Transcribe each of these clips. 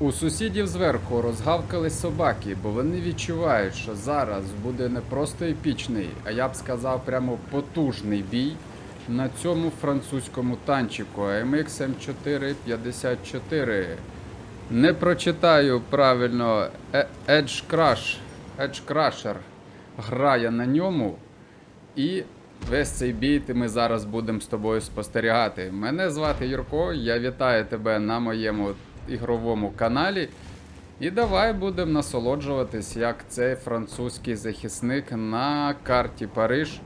У сусідів зверху розгавкались собаки, бо вони відчувають, що зараз буде не просто епічний, а я б сказав, прямо потужний бій на цьому французькому танчику AMX M454. Не прочитаю правильно Е- Edge Crash, Edge Crusher грає на ньому. І весь цей бій ми зараз будемо з тобою спостерігати. Мене звати Юрко, я вітаю тебе на моєму ігровому каналі. І давай будемо насолоджуватись, як цей французький захисник на карті Париж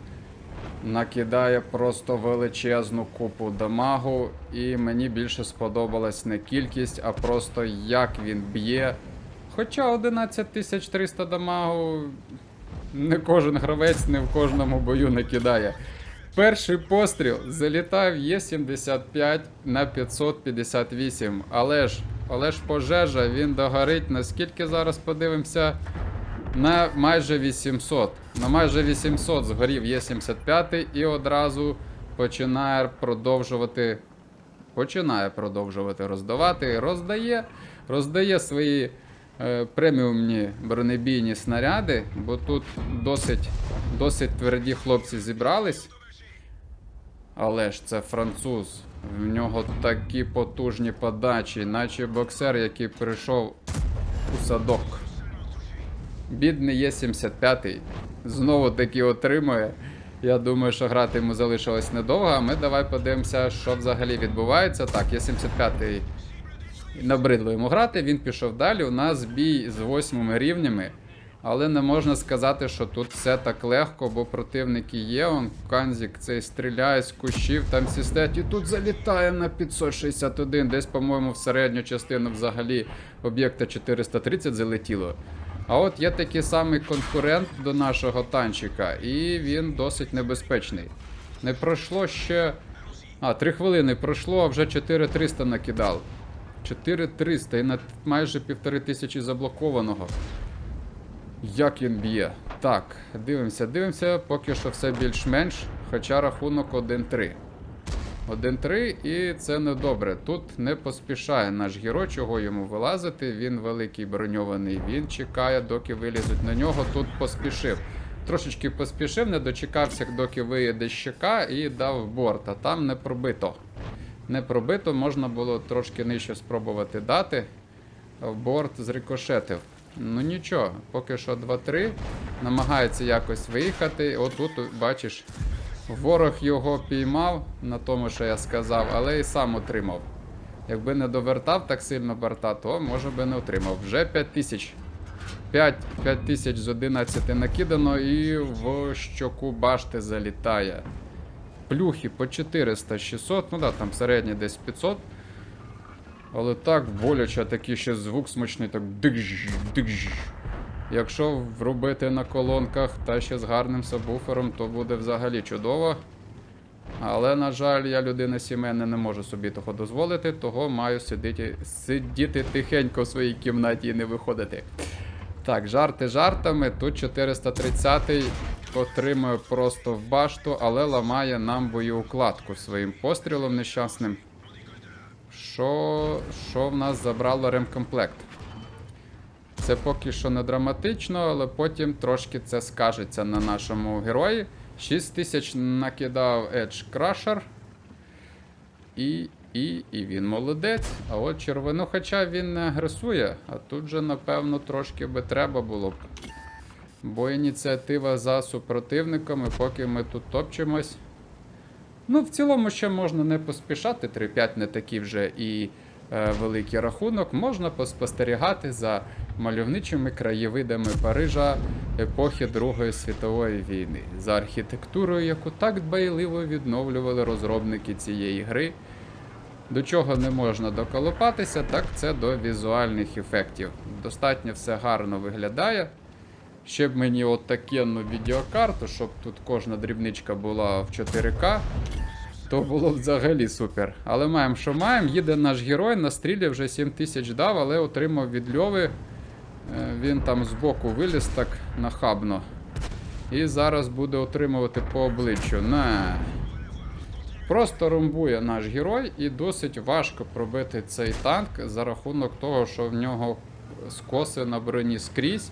накидає просто величезну купу дамагу. І мені більше сподобалась не кількість, а просто як він б'є. Хоча 11300 дамагу не кожен гравець не в кожному бою накидає. Перший постріл залітав Є75 на 558. Але ж, але ж пожежа, він догорить. Наскільки зараз подивимося? На майже 800. На майже 800 згорів Є75 і одразу починає продовжувати. Починає продовжувати роздавати. Роздає, роздає свої е, преміумні бронебійні снаряди, бо тут досить, досить тверді хлопці зібрались. Але ж це француз. В нього такі потужні подачі, наче боксер, який прийшов у садок. Бідний є 75-й. Знову таки отримує. Я думаю, що грати йому залишилось недовго, а ми давай подивимося, що взагалі відбувається. Так, є 75-й набридло йому грати, він пішов далі. У нас бій з восьмими рівнями. Але не можна сказати, що тут все так легко, бо противники є. Он Канзік цей стріляє з кущів, там всі стоять, і тут залітає на 561. Десь, по-моєму, в середню частину взагалі об'єкта 430 залетіло. А от є такий самий конкурент до нашого танчика, і він досить небезпечний. Не пройшло ще. А, 3 хвилини пройшло, а вже 4300 накидав. 4300 і на майже півтори тисячі заблокованого. Як він б'є? Так, дивимося, дивимося, поки що все більш-менш, хоча рахунок 1-3. 1-3, і це не добре. Тут не поспішає наш герой, чого йому вилазити. Він великий броньований, він чекає, доки вилізуть на нього. Тут поспішив. Трошечки поспішив, не дочекався, доки виїде щека і дав борт, а там не пробито. Не пробито, можна було трошки нижче спробувати дати. Борт зрикошетив. Ну нічого, поки що 2-3. Намагається якось виїхати. Отут, бачиш, ворог його піймав на тому, що я сказав, але і сам отримав. Якби не довертав так сильно борта, то може би не отримав. Вже 5 тисяч. 5, 5 тисяч з 11 накидано і в щоку башти залітає. Плюхи по 400, 600, ну да, там середнє десь 500. Але так боляче, такий ще звук смачний, так дигж, дигж. Якщо вробити на колонках та ще з гарним сабвуфером, то буде взагалі чудово. Але, на жаль, я людина сімейна не можу собі того дозволити, того маю сидіти, сидіти тихенько в своїй кімнаті і не виходити. Так, жарти жартами. Тут 430-й отримує просто в башту, але ламає нам боєукладку своїм пострілом нещасним. Що, що в нас забрало ремкомплект? Це поки що не драматично, але потім трошки це скажеться на нашому герої. 6 тисяч накидав Edge Crusher. І, і, і він молодець. А от червону, хоча він не агресує, а тут же, напевно, трошки би треба було б. Бо ініціатива за супротивниками, поки ми тут топчемось. Ну, в цілому ще можна не поспішати. 3-5 не такий вже і е, великий рахунок. Можна поспостерігати за мальовничими краєвидами Парижа епохи Другої світової війни, за архітектурою, яку так дбайливо відновлювали розробники цієї гри. До чого не можна доколупатися, так це до візуальних ефектів. Достатньо все гарно виглядає. Ще б мені от такенну відеокарту, щоб тут кожна дрібничка була в 4К, то було взагалі супер. Але маємо, що маємо. Їде наш герой, на вже 7 тисяч дав, але отримав від Льови. Е, Він там збоку виліз так нахабно. І зараз буде отримувати по обличчю. На. Просто ромбує наш герой, і досить важко пробити цей танк за рахунок того, що в нього скоси на броні скрізь.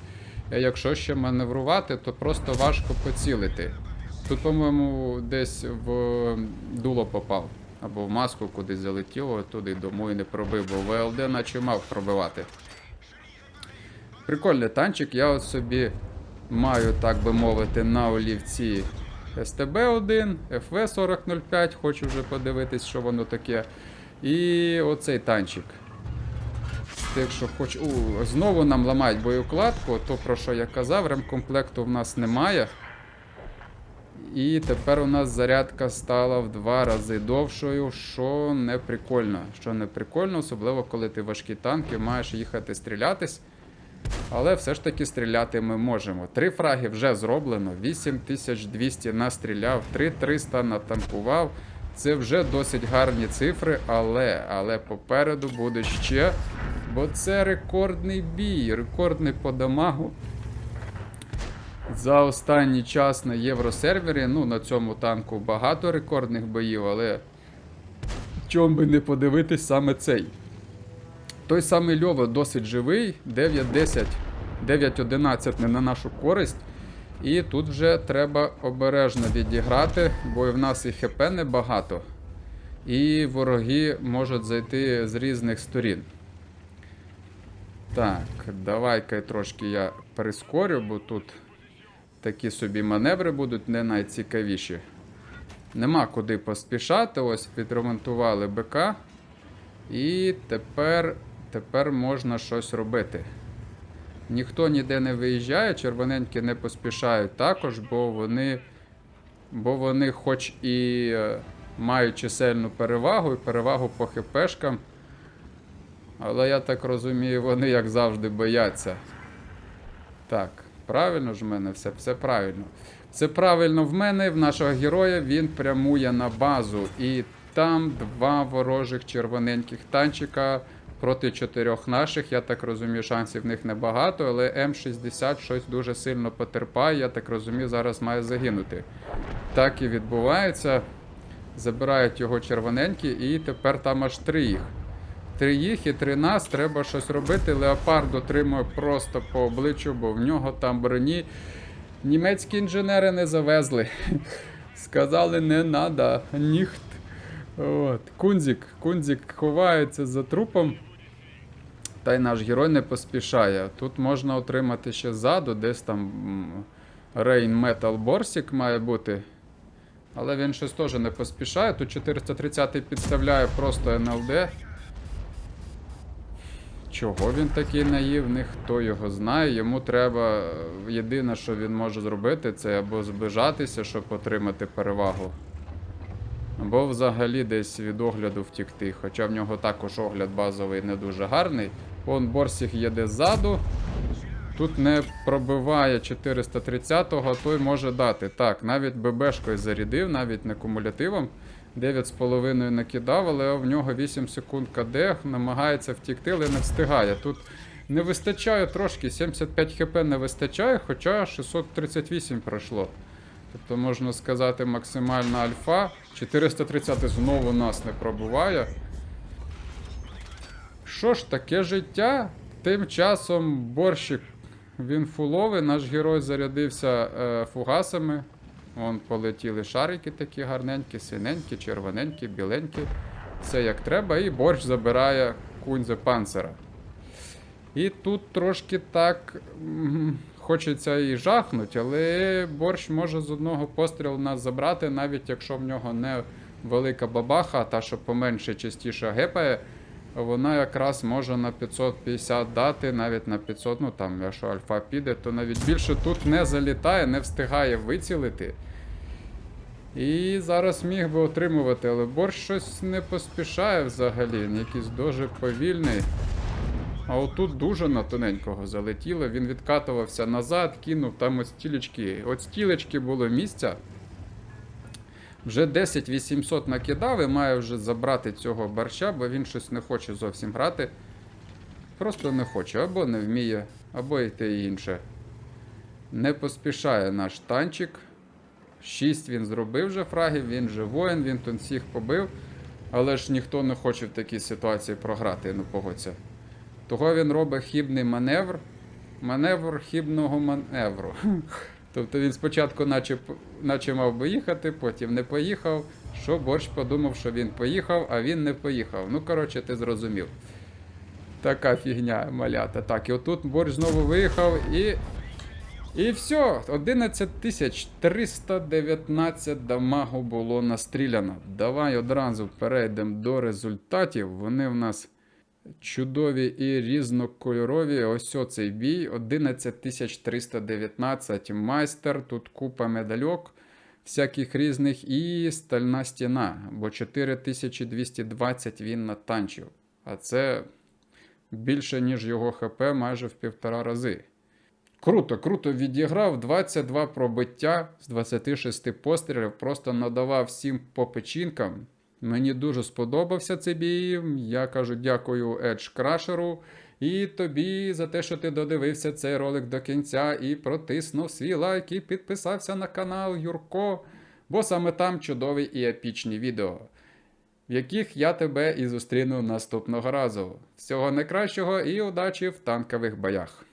Якщо ще маневрувати, то просто важко поцілити. Тут, по-моєму, десь в дуло попав. Або в маску кудись залетіло, туди і не пробив, бо ВЛД наче мав пробивати. Прикольний танчик, я от собі маю, так би мовити, на олівці СТБ-1, ФВ-4005, хочу вже подивитись, що воно таке. І оцей танчик. Тих, що хоч... У, знову нам ламають боєукладку, то про що я казав, ремкомплекту в нас немає. І тепер у нас зарядка стала в два рази довшою, що не прикольно. Що не прикольно, особливо коли ти важкі танки, маєш їхати стрілятись. Але все ж таки стріляти ми можемо. Три фраги вже зроблено, 8200 настріляв, 3300 натанкував. Це вже досить гарні цифри, але, але попереду буде ще. Бо це рекордний бій, рекордний по дамагу. За останній час на євросервері, ну на цьому танку багато рекордних боїв, але чому би не подивитись саме цей. Той самий Льово досить живий, 9-10, 9-11 не на нашу користь. І тут вже треба обережно відіграти, бо в нас і ХП небагато, і вороги можуть зайти з різних сторін. Так, давай-ка трошки я прискорю, бо тут такі собі маневри будуть не найцікавіші. Нема куди поспішати. Ось відремонтували БК. І тепер, тепер можна щось робити. Ніхто ніде не виїжджає, червоненькі не поспішають також, бо вони, бо вони хоч і е, мають чисельну перевагу, і перевагу по ХПшкам. Але я так розумію, вони як завжди бояться. Так, правильно ж в мене все, все правильно. Все правильно в мене, в нашого героя він прямує на базу. І там два ворожих червоненьких танчика проти чотирьох наших. Я так розумію, шансів в них небагато, але М60 щось дуже сильно потерпає. Я так розумію, зараз має загинути. Так і відбувається. Забирають його червоненькі, і тепер там аж три їх. Три їх і три нас, треба щось робити. Леопард отримує просто по обличчю, бо в нього там броні. Німецькі інженери не завезли. Сказали, не надо, ніхт. От. Кунзік. Кунзік ховається за трупом. Та й наш герой не поспішає. Тут можна отримати ще ззаду, десь там Rain Metal Борсік має бути. Але він щось теж не поспішає. Тут 430 підставляє просто НЛД. Чого він такий наївний, хто його знає. Йому треба. Єдине, що він може зробити, це або збежатися, щоб отримати перевагу. Або взагалі десь від огляду втікти. Хоча в нього також огляд базовий не дуже гарний. Вон Борсіх їде ззаду. Тут не пробиває 430-го, той може дати. Так, навіть ББшкою зарядив, навіть не кумулятивом. 9,5 накидав, але в нього 8 секунд КД, намагається втікти, але не встигає. Тут не вистачає трошки, 75 хп не вистачає, хоча 638 пройшло. Тобто, можна сказати, максимальна альфа. 430 знову нас не пробуває. Що ж, таке життя? Тим часом борщик він фуловий, наш герой зарядився е, фугасами. Вон полетіли шарики такі гарненькі, синенькі, червоненькі, біленькі. Все як треба, і борщ забирає кунзе панцера. І тут трошки так хочеться і жахнуть, але борщ може з одного пострілу нас забрати, навіть якщо в нього не велика бабаха, та, що поменше частіше гепає, вона якраз може на 550 дати, навіть на 500, ну там, якщо альфа піде, то навіть більше тут не залітає, не встигає вицілити. І зараз міг би отримувати, але борщ щось не поспішає взагалі, він якийсь дуже повільний. А отут дуже на тоненького залетіло, він відкатувався назад, кинув там ось стілечки. От стілечки було місця. Вже 10 800 накидав і має вже забрати цього борща, бо він щось не хоче зовсім грати. Просто не хоче, або не вміє, або і те інше. Не поспішає наш танчик. 6 він зробив вже фрагів, він же воїн, він тут всіх побив. Але ж ніхто не хоче в такій ситуації програти, ну погодься. Того він робить хібний маневр. Маневр хібного маневру. Тобто він спочатку наче, наче мав би їхати, потім не поїхав. Що борщ подумав, що він поїхав, а він не поїхав. Ну, коротше, ти зрозумів. Така фігня малята. Так, і отут борщ знову виїхав і. І все, 11 тисяч 319 дамагу було настріляно. Давай одразу перейдемо до результатів. Вони в нас чудові і різнокольорові. Ось оцей бій. 11 тисяч 319 майстер. Тут купа медальок всяких різних і стальна стіна. Бо 4220 він натанчив. А це більше, ніж його ХП майже в півтора рази. Круто, круто відіграв 22 пробиття з 26 пострілів, просто надавав всім по печінкам. Мені дуже сподобався цей бій. Я кажу дякую Edge Crusher і тобі за те, що ти додивився цей ролик до кінця і протиснув свій лайк і підписався на канал Юрко, бо саме там чудові і епічні відео, в яких я тебе і зустріну наступного разу. Всього найкращого і удачі в танкових боях!